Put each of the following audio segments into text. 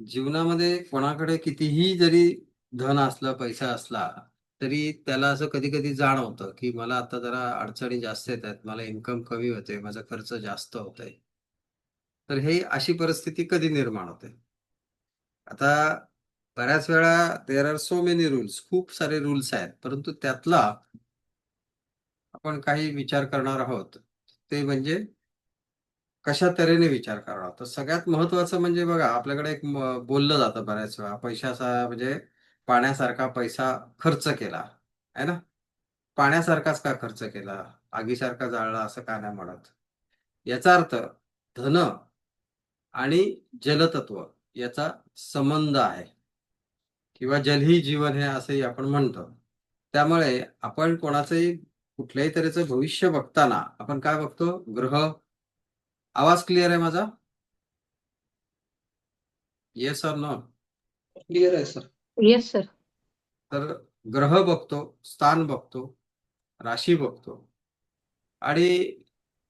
जीवनामध्ये कोणाकडे कितीही जरी धन असलं, पैसा असला, तरी त्याला असं कधी-कधी जाणवतं, की मला आता जरा अडचणी जास्त येत आहेत मला इन्कम कमी होते माझा खर्च जास्त होतोय. तर हे अशी परिस्थिती कधी निर्माण होते? आता बऱ्याच वेळा there are so many rules खूप सारे रूल्स आहेत. परंतु त्यातला आपण काही विचार करणार आहोत. ते म्हणजे कशा तऱ्हेने विचार करावा. तर सगळ्यात महत्त्वाचं म्हणजे बघा आपल्याकडे एक बोललं जातं बऱ्याच वेळा पैशाचा म्हणजे पाण्यासारखा पैसा खर्च केला, आहे ना? पाण्यासारखाच का खर्च केला? आगीसारखा जाळला असं का नाही म्हणत? याचा अर्थ धन आणि जलतत्व याचा संबंध आहे. किंवा जल ही जीवन हे असंही आपण म्हणतो. त्यामुळे आपण कोणाचंही कुठल्याही तऱ्हेचं भविष्य बघताना आपण काय बघतो? ग्रह आवाज क्लिअर आहे माझा? Yes or no? क्लिअर आहे सर. Yes sir. तर ग्रह बघतो, स्थान बघतो, राशी बघतो आणि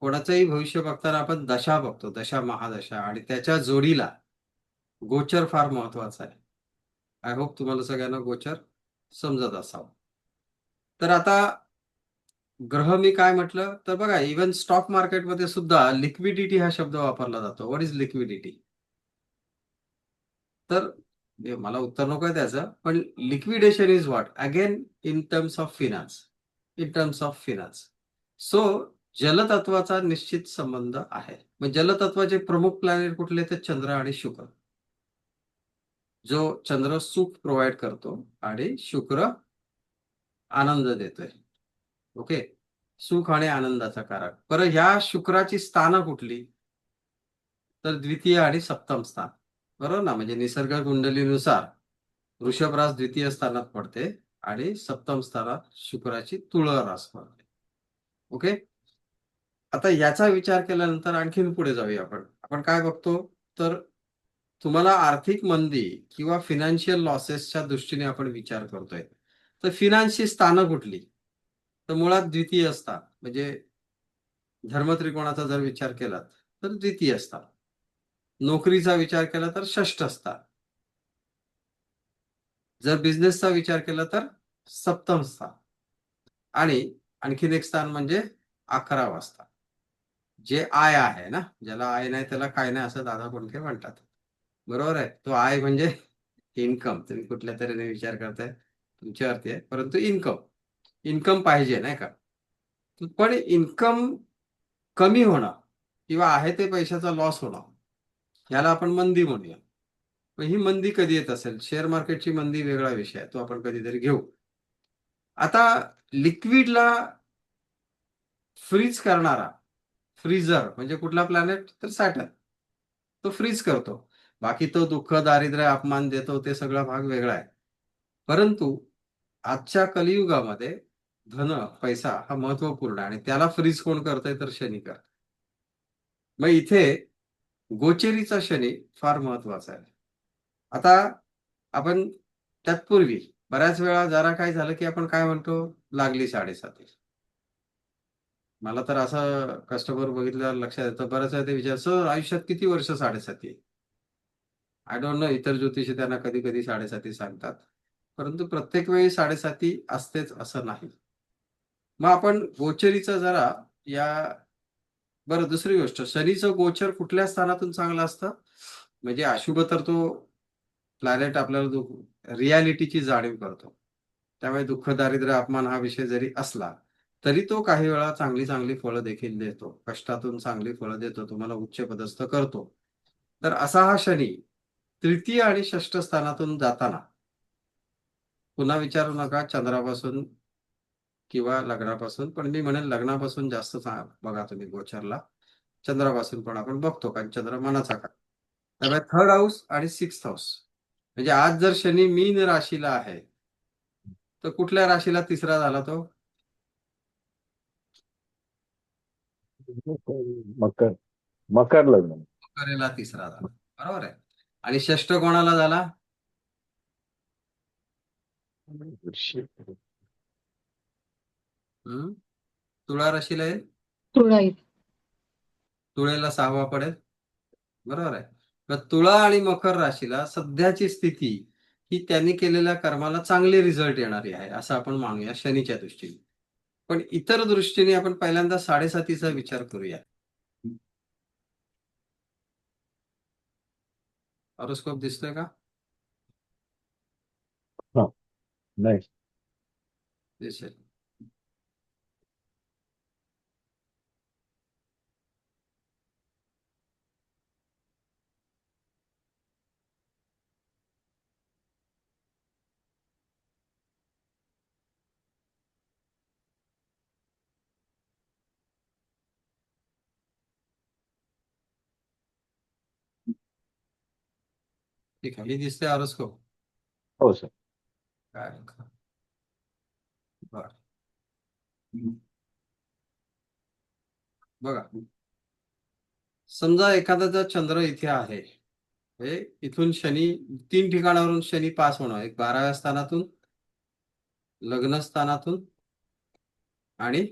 कोणाचंही भविष्य बघताना आपण दशा बघतो, दशा, महादशा आणि त्याच्या जोडीला गोचर फार महत्त्वाचा आहे. आय होप तुम्हाला सगळ्यांना गोचर समजत असावं. तर आता ग्रह मी काय म्हटलं? तर बघा इव्हन स्टॉक मार्केटमध्ये सुद्धा लिक्विडिटी हा शब्द वापरला जातो. What is liquidity? तर मला उत्तर नकोय त्याचं, पण liquidation is what? Again in terms of finance. In terms of finance. So जलतत्वाचा निश्चित संबंध आहे. मग जलतत्वाचे प्रमुख प्लॅनेट कुठले? तर चंद्र आणि शुक्र. जो चंद्र सुख प्रोव्हाइड करतो आणि शुक्र आनंद देतोय. ओके. सुख आणि आनंदाचा कारक. बरं ह्या शुक्राची स्थानं कुठली? तर द्वितीय आणि सप्तम स्थान. बरोबर ना? म्हणजे निसर्ग कुंडलीनुसार वृषभ रास द्वितीय स्थानात पडते आणि सप्तम स्थानात शुक्राची तुळ रास पडते. ओके. आता याचा विचार केल्यानंतर आणखीन पुढे जाऊया आपण. आपण काय बघतो? तर तुम्हाला आर्थिक मंदी किंवा फिनान्शियल लॉसेसच्या दृष्टीने आपण विचार करतोय. तर फिनान्सची स्थानं कुठली? तर मुळात द्वितीय असता म्हणजे धर्मत्रिकोणाचा जर विचार केलात तर द्वितीय असतात नोकरीचा विचार केला तर षष्ठ असतात जर बिझनेसचा विचार केला तर सप्तम स्थान. आणि आणखीन एक स्थान म्हणजे 11वा स्थान. जे आय आहे ना, ज्याला आय नाही त्याला काय नाही असं दादा कोणते म्हणतात. बरोबर आहे? तो आय म्हणजे इन्कम. तुम्ही कुठल्या तऱ्हेने विचार करताय तुमच्यावरती आहे. परंतु इन्कम. इन्कम पाहिजे नाही का? पण इन्कम कमी होणं किंवा आहे ते पैशाचा लॉस होणं, याला आपण मंदी म्हणूया. पण ही मंदी कधी येत असेल? शेअर मार्केटची मंदी वेगळा विषय आहे. तो आपण कधीतरी घेऊ. आता लिक्विडला फ्रीज करणारा फ्रीजर म्हणजे कुठला प्लॅनेट? तर सॅटर्न. तो फ्रीज करतो. बाकी तो दुःख, दारिद्र्य, अपमान देतो ते सगळा भाग वेगळा आहे. परंतु आजच्या कलियुगामध्ये धन, पैसा हा महत्त्वपूर्ण आणि त्याला फ्रीज कोण करताय तर शनी कर मग इथे गोचेरीचा शनी फार महत्त्वाचा आहे. आता आपण तत्पूर्वी बऱ्याच वेळा जरा काय झालं, की आपण काय म्हणतो? लागली 7.5 मला तर असं कस्टमर बघितल्यावर लक्षात येतं बऱ्याच वेळा ते विचार "सर आयुष्यात किती वर्ष 7.5 आय डोंट नो इतर ज्योतिषी त्यांना कधी-कधी 7.5 सांगतात. परंतु प्रत्येक वेळी 7.5 असतेच असं नाही. मग आपण गोचरीचं जरा या बरं दुसरी गोष्ट शनीचं गोचर कुठल्या स्थानातून चांगलं असतं? म्हणजे अशुभ तर तो प्लॅनेट आपल्याला दु रिॲलिटीची जाणीव करतो. त्यामुळे दुःख, दारिद्र्य, अपमान हा विषय जरी असला, तरी तो काही वेळा चांगली-चांगली फळं देखील देतो. कष्टातून चांगली फळं देतो. तुम्हाला उच्च पदस्थ करतो. तर असा हा शनी तृतीय आणि षष्ठ स्थानातून जाताना पुन्हा विचारू नका चंद्रापासून किंवा लग्नापासून, पण मी म्हणेन लग्नापासून जास्त बघा तुम्ही गोचरला. चंद्रापासून पण आपण बघतो कारण चंद्र मनाचा कारक. त्यामुळे थर्ड हाऊस आणि सिक्स्थ हाऊस म्हणजे आज जर शनी मीन राशीला आहे, तर कुठल्या राशीला तिसरा झाला तो? मकर. मकर लग्न. मकरेला तिसरा झाला. बरोबर आहे. आणि षष्ठ कोणाला झाला? हं. तुळा राशीला आहे? तुळाई. तुळेला 6वा पडेल. बरोबर आहे. तर तुळा आणि मकर राशीला सध्याची स्थिती ही त्यांनी केलेल्या कर्माला चांगले रिझल्ट येणारी आहे असं आपण मानूया शनीच्या दृष्टीने पण इतर दृष्टीने आपण पहिल्यांदा साडेसातीचा विचार करूया हॉरोस्कोप दिसतोय का नाही दिसेल ठीक आहे. ही दिसते हॉरोस्कोप हो. सर काय बर. बघा. समजा एखाद्याचा चंद्र इथे आहे हे इथून शनी तीन ठिकाणावरून शनी पास होणार. एक बाराव्या स्थानातून लग्न स्थानातून आणि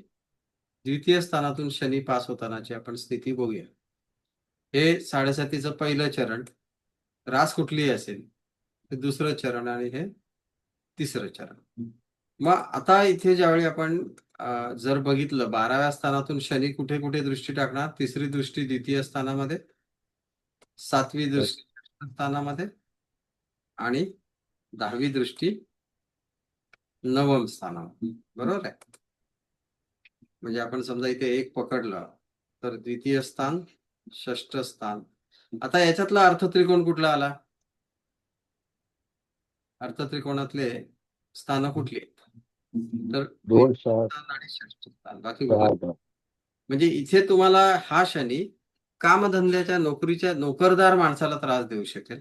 द्वितीय स्थानातून शनी पास होतानाची आपण स्थिती बघूया. हे साडेसातीचं पहिलं चरण. रास कुठलीही असेल हे दुसरं चरण आणि हे तिसरं चरण. मग आता इथे ज्यावेळी आपण जर बघितलं बाराव्या स्थानातून शनी कुठे कुठे दृष्टी टाकणार? तिसरी दृष्टी द्वितीय स्थानामध्ये सातवी दृष्टी स्थानामध्ये आणि दहावी दृष्टी नवम स्थानामध्ये. बरोबर आहे? म्हणजे आपण समजा इथे एक पकडलं तर द्वितीय स्थान षष्ठ स्थान आता याच्यातला अर्थत्रिकोण कुठला आला? अर्थत्रिकोणातले स्थान कुठली आहेत? तर दोन स्थान बाकी? म्हणजे इथे तुम्हाला हा शनी कामधंद्याच्या नोकरीच्या नोकरदार माणसाला त्रास देऊ शकेल.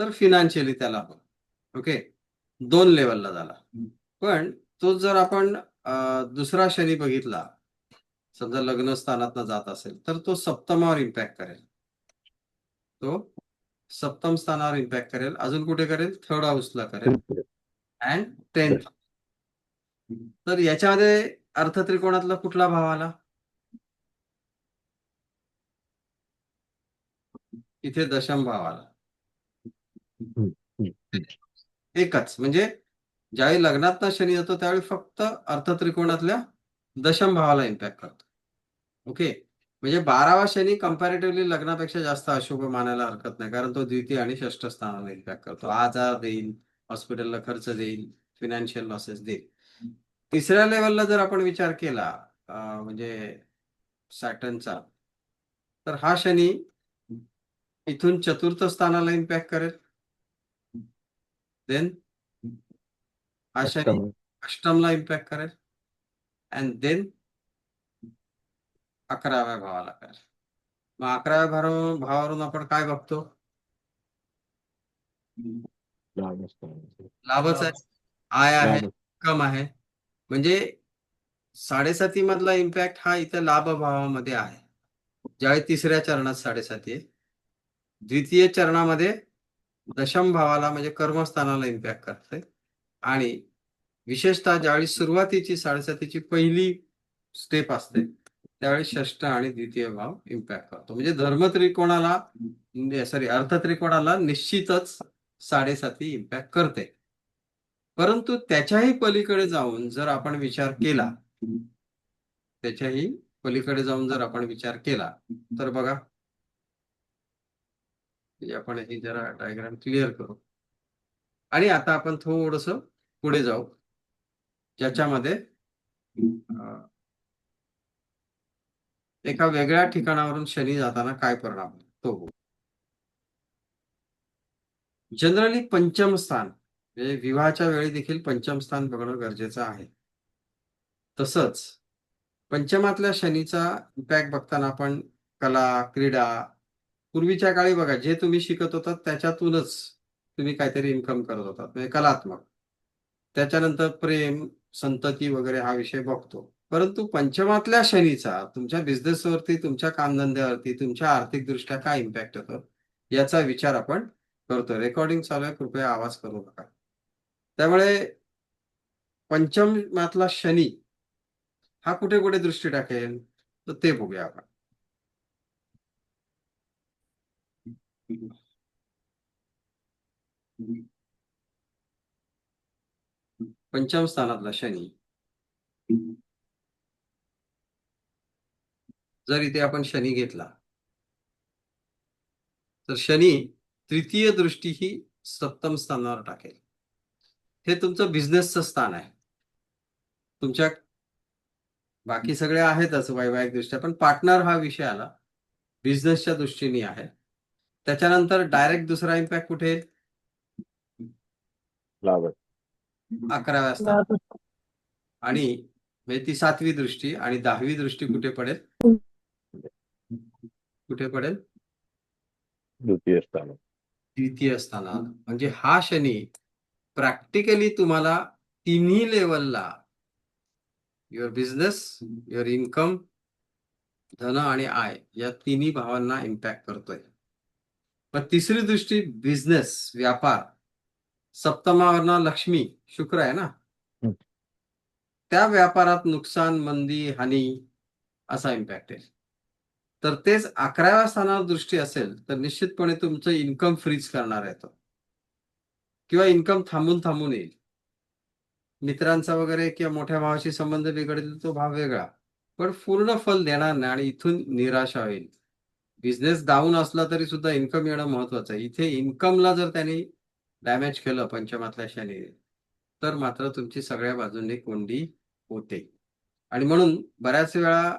तर फिनान्शियली त्याला हो ओके? दोन लेवलला झाला. पण तो जर आपण दुसरा शनी बघितला समजा लग्न स्थानात जात असेल तर तो सप्तमावर इम्पॅक्ट करेल. तो सप्तम स्थानावर इम्पॅक्ट करेल. अजून कुठे करेल? थर्ड हाऊसला करेल. अँड टेन्थ तर याच्यामध्ये अर्थत्रिकोणातला कुठला भाव आला? इथे दशम भाव आला. एकच. म्हणजे ज्यावेळी लग्नात शनी येतो त्यावेळी फक्त अर्थत्रिकोणातल्या दशम भावाला इम्पॅक्ट करतो. ओके म्हणजे बारावा शनी कम्पॅरेटिव्हली लग्नापेक्षा जास्त अशुभ मानायला हरकत नाही. कारण तो द्वितीय आणि षष्ठ स्थानाला इम्पॅक्ट करतो. आजार देईल हॉस्पिटलला खर्च देईल फिनान्शियल लॉसेस देईल. तिसऱ्या लेवलला जर आपण विचार केला म्हणजे सॅटनचा तर हा शनी इथून चतुर्थ स्थानाला इम्पॅक्ट करेल. देन हा शनी अष्टम अष्टमला इम्पॅक्ट करेल. अँड देन अकराव्या भावाला करेल मग अकराव्या भाव भावावरून आपण काय बघतो. लाभच आहे. आय आहे कम आहे. म्हणजे साडेसाती मधला इम्पॅक्ट हा इथे लाभ भावामध्ये आहे. ज्यावेळी तिसऱ्या चरणात साडेसाती आहे द्वितीय चरणामध्ये दशम भावाला म्हणजे कर्मस्थानाला इम्पॅक्ट करते आणि विशेषतः ज्यावेळी सुरुवातीची साडेसातीची पहिली स्टेप असते त्यावेळी षष्ठ आणि द्वितीय भाव इम्पॅक्ट करतो. म्हणजे धर्म त्रिकोणाला सॉरी म्हणजे अर्थ त्रिकोणाला निश्चितच साडेसाती इम्पॅक्ट करते. परंतु त्याच्याही पलीकडे जाऊन जर आपण विचार केला त्याच्याही पलीकडे जाऊन जर आपण विचार केला तर बघा. म्हणजे आपण ही जरा डायग्राम क्लिअर करू. आणि आता आपण थोडस पुढे जाऊ. ज्याच्यामध्ये एका वेगळ्या ठिकाणावरून शनी जाताना काय परिणाम होतो? तो जनरली पंचम स्थान म्हणजे विवाहाच्या वेळी देखील पंचम स्थान बघणं गरजेचं आहे. तसंच पंचमातल्या शनीचा इम्पॅक्ट बघताना आपण कला क्रीडा पूर्वीच्या काळी बघा जे तुम्ही शिकत होतात त्याच्यातूनच तुम्ही काहीतरी इन्कम करत होतात म्हणजे कलात्मक. त्याच्यानंतर प्रेम संतती वगैरे हा विषय बघतो. परंतु पंचमातल्या शनीचा तुमच्या बिझनेसवरती तुमच्या कामधंद्यावरती तुमच्या आर्थिकदृष्ट्या काय इम्पॅक्ट होतो याचा विचार आपण करतो. रेकॉर्डिंग चालू आहे. कृपया आवाज करू नका. त्यामुळे पंचमातला शनी हा कुठे कुठे दृष्टी टाकेल? तर ते बघूया आपण. पंचम स्थानातला शनी. जर इथे आपण शनी घेतला. तर शनी तृतीय दृष्टी ही सप्तम स्थानावर टाकेल. हे तुमचं बिझनेसचं स्थान आहे. तुमच्या बाकी सगळे आहेतच वैवाहिक दृष्ट्या पण पार्टनर हा विषय आला. बिझनेसच्या दृष्टीने आहे. त्याच्यानंतर डायरेक्ट दुसरा इम्पॅक्ट कुठे अकराव्या स्थानात आणि ती सातवी दृष्टी आणि दहावी दृष्टी कुठे पडेल? कुठे पडेल? द्वितीय स्थान द्वितीय स्थानात. म्हणजे हा शनी प्रॅक्टिकली तुम्हाला तिन्ही लेवलला युअर बिझनेस युअर इन्कम धन आणि आय या तिन्ही भावांना इम्पॅक्ट करतोय. पण तिसरी दृष्टी बिझनेस व्यापार. सप्तमावरनं लक्ष्मी शुक्र आहे ना. त्या व्यापारात नुकसान मंदी हानी असा इम्पॅक्ट आहे. तर तेच अकराव्या स्थानावर दृष्टी असेल तर निश्चितपणे तुमचं इन्कम फ्रीज करणार आहे तो. किंवा इन्कम थांबून थांबून येईल. मित्रांचा वगैरे किंवा मोठ्या भावाशी संबंध बिघडतील तो भाव वेगळा. पण पूर्ण फल देणार नाही आणि इथून निराशा होईल. बिझनेस डाऊन असला तरी सुद्धा इन्कम येणं महत्वाचं आहे. इथे इन्कमला जर त्यांनी डॅमेज केलं पंचमातल्या शनी तर मात्र तुमची सगळ्या बाजूंनी कोंडी होते. आणि म्हणून बऱ्याच वेळा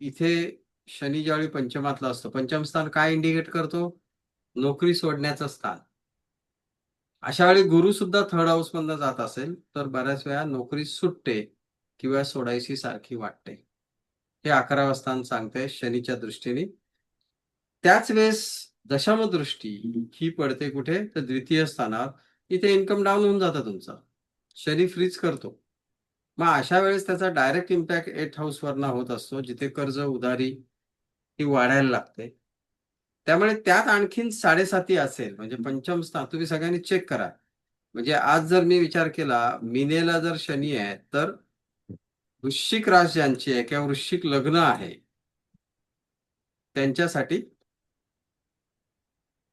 इथे शनी ज्यावेळी पंचमातला असतो पंचम स्थान काय इंडिकेट करतो? नोकरी सोडण्याचं स्थान. अशा वेळी गुरु सुद्धा थर्ड हाऊस मधनं जात असेल तर बऱ्याच वेळा नोकरी सुटते किंवा सोडायची सारखी वाटते. हे अकरावं स्थान सांगते शनीच्या दृष्टीने. त्याच वेळेस दशम दृष्टी ही पडते कुठे? तर द्वितीय स्थानावर. इथे इन्कम डाऊन होऊन जातं तुमचं. शनी फ्रीज करतो. मग अशा वेळेस त्याचा डायरेक्ट इम्पॅक्ट एट हाऊस वरनं होत असतो जिथे कर्ज उधारी ही वाढायला लागते. त्यामुळे त्यात आणखीन साडेसाती असेल म्हणजे पंचम स्थान तुम्ही सगळ्यांनी चेक करा. म्हणजे आज जर मी विचार केला मिनेला जर शनी आहे तर वृश्चिक रास ज्यांची आहे किंवा वृश्चिक लग्न आहे त्यांच्यासाठी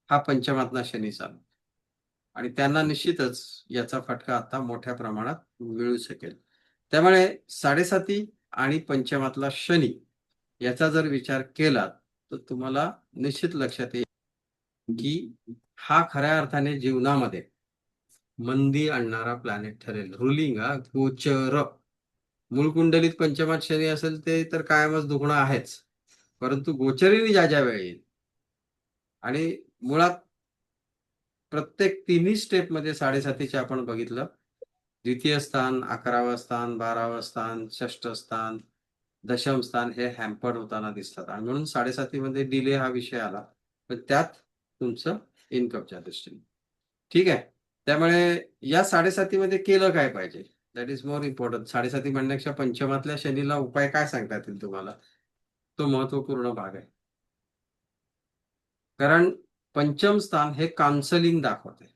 हा पंचमातला शनी चालू. आणि त्यांना निश्चितच याचा फटका आता मोठ्या प्रमाणात मिळू शकेल. त्यामुळे साडेसाती आणि पंचमातला शनी याचा जर विचार केला तर तुम्हाला निश्चित लक्षात येईल की हा खऱ्या अर्थाने जीवनामध्ये मंदी आणणारा प्लॅनेट ठरेल. रुलिंग हा गोचर. मूळ कुंडलीत पंचमात शनी असेल ते तर कायमच दुखणं आहेच. परंतु गोचरीने ज्या ज्या वेळी येईल आणि मुळात प्रत्येक तिन्ही स्टेपमध्ये साडेसातीचे आपण बघितलं. द्वितीय स्थान अकरावं स्थान बारावं स्थान षष्ठ स्थान दशम स्थान हे हॅम्पर्ड होताना दिसतात. आणि म्हणून साडेसातीमध्ये डिले हा विषय आला. पण त्यात तुमचं इन्कमच्या दृष्टीने. ठीक आहे? त्यामुळे या साडेसातीमध्ये केलं काय पाहिजे? दॅट इज मोर इम्पॉर्टंट साडेसाती म्हणण्यापेक्षा पंचमातल्या शनीला उपाय काय सांगता येतील तुम्हाला? तो महत्त्वपूर्ण भाग आहे. कारण पंचम स्थान हे काउन्सलिंग दाखवते.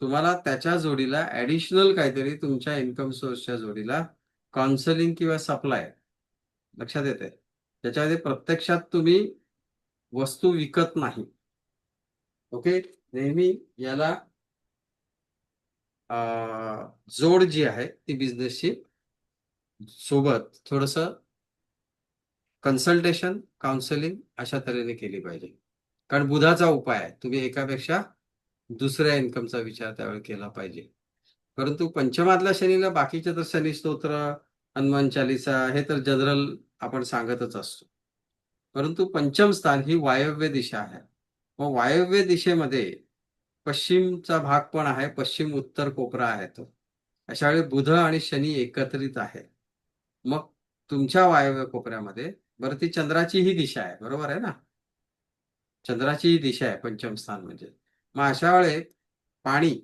तुम्हाला त्याच्या जोडीला ऍडिशनल काहीतरी तुमच्या इन्कम सोर्सच्या जोडीला काउन्सलिंग किंवा सप्लाय लक्षात येते त्याच्यामध्ये प्रत्यक्षात तुम्ही वस्तू विकत नाही. ओके नेहमी याला जोड जी आहे ती बिझनेसची सोबत थोडस कन्सल्टेशन काउन्सिलिंग अशा तऱ्हेने केली पाहिजे. कारण बुधाचा उपाय आहे. तुम्ही एकापेक्षा दुसऱ्या इन्कमचा विचार त्यावेळी केला पाहिजे. परंतु पंचमातल्या शनीला बाकीचे तर शनी स्तोत्र हनुमान चालिसा हे तर जनरल आपण सांगतच असतो. परंतु पंचम स्थान ही वायव्य दिशा आहे. मग वायव्य दिशेमध्ये पश्चिमचा भाग पण आहे पश्चिम उत्तर कोपरा आहे तो. अशा वेळी बुध आणि शनी एकत्रित आहे मग तुमच्या वायव्य कोपऱ्यामध्ये बरं ती चंद्राची ही दिशा आहे बरोबर आहे ना? चंद्राची ही दिशा आहे पंचम स्थान म्हणजे. मग अशा वेळेत पाणी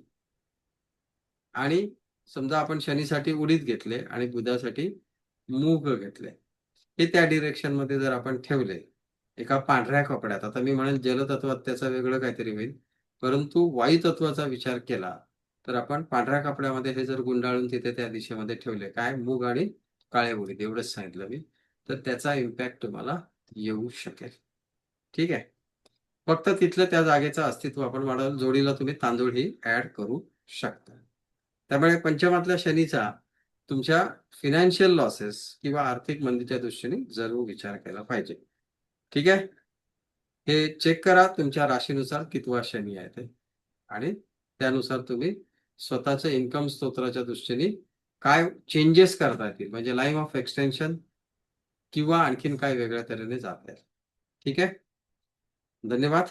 आणि समजा आपण शनीसाठी उडीद घेतले आणि बुधासाठी मूग घेतले हे त्या डिरेक्शनमध्ये जर आपण ठेवले एका पांढऱ्या कपड्यात आता मी म्हणेल जलतत्वात त्याचं वेगळं काहीतरी होईल परंतु वायू तत्वाचा विचार केला तर आपण पांढऱ्या कपड्यामध्ये हे जर गुंडाळून तिथे त्या दिशेमध्ये ठेवले काय? मूग आणि काळे उडीद एवढंच सांगितलं मी. तर त्याचा इम्पॅक्ट तुम्हाला येऊ शकेल. ठीक आहे? फक्त तिथलं त्या जागेचं अस्तित्व आपण वाढवलं जोडीला तुम्ही तांदूळ ही ऍड करू शकता. त्यामुळे पंचमातल्या शनीचा तुमच्या फिनान्शियल लॉसेस किंवा आर्थिक मंदीच्या दृष्टीने जरूर विचार केला पाहिजे. ठीक आहे? हे चेक करा तुमच्या राशीनुसार कितवा शनी आहे ते. आणि त्यानुसार तुम्ही स्वतःच्या इन्कम स्तोत्राच्या दृष्टीने काय चेंजेस करता येतील? म्हणजे लाईन ऑफ एक्सटेन्शन किंवा आणखीन काय वेगळ्या तऱ्हेने जाता येईल. ठीक आहे? धन्यवाद.